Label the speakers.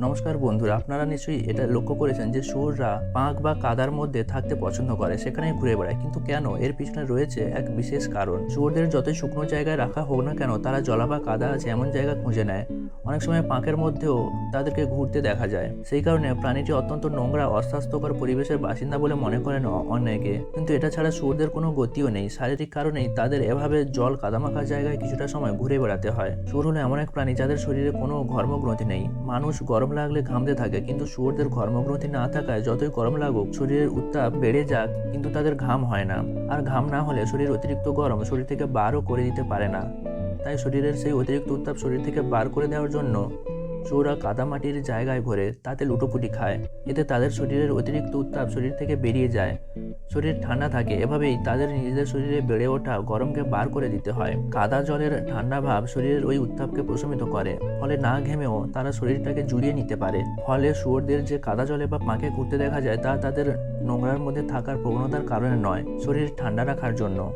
Speaker 1: নমস্কার বন্ধুরা, আপনারা নিশ্চয়ই এটা লক্ষ্য করেছেন যে শুয়োররা পাঁক বা কাদার মধ্যে থাকতে পছন্দ করে সেখানে ঘুরে বেড়ায়। কিন্তু কেন? এর পিছনে রয়েছে এক বিশেষ কারণ। শুয়োরদের যতই শুকনো জায়গায় রাখা হোক না কেন, তারা জলা বা কাদা আছে এমন জায়গা খুঁজে নেয়। অনেক সময় পাঁকের মধ্যেও তাদেরকে ঘুরতে দেখা যায়। সেই কারণে প্রাণীটি অত্যন্ত নোংরা, অস্বাস্থ্যকর পরিবেশের বাসিন্দা বলে মনে করেন অনেকে। কিন্তু এটা ছাড়া সুরদের কোনো গতিও নেই। শারীরিক কারণেই তাদের এভাবে জল কাদামাখা জায়গায় কিছুটা সময় ঘুরে বেড়াতে হয়। শুয়োর হলো এমন এক প্রাণী যাদের শরীরে কোনো ঘর্মগ্রন্থি নেই। মানুষ গরম লাগলে ঘামতে থাকে, কিন্তু শুয়োরদের ঘর্মগ্রন্থি না থাকায় যতই গরম লাগুক, শরীরের উত্তাপ বেড়ে যাক, কিন্তু তাদের ঘাম হয় না। আর ঘাম না হলে শরীর অতিরিক্ত গরম শরীর থেকে বারও করে দিতে পারে না। তাই শরীরের সেই অতিরিক্ত উত্তাপ শরীর থেকে বার করে দেওয়ার জন্য চোরা কাদামাটির জায়গায় ভরে তাতে লুটোপুটি খায়। এতে তাদের শরীরের অতিরিক্ত উত্তাপ শরীর থেকে বেরিয়ে যায়। শরীর ঠান্ডা থাকে, এভাবেই তাদের নিজেদের শরীরে বেড়ে ওঠা গরমকে বার করে দিতে হয়। কাদা জলের ঠান্ডা ভাব শরীরের ওই উত্তাপকে প্রশমিত করে, ফলে না ঘেমেও তারা শরীরটাকে জুড়িয়ে নিতে পারে। ফলে শুয়োরদের যে কাদা জলে বা পাঁকে ঘুরতে দেখা যায়, তা তাদের নোংরার মধ্যে থাকার প্রবণতার কারণে নয়, শরীর ঠান্ডা রাখার জন্য।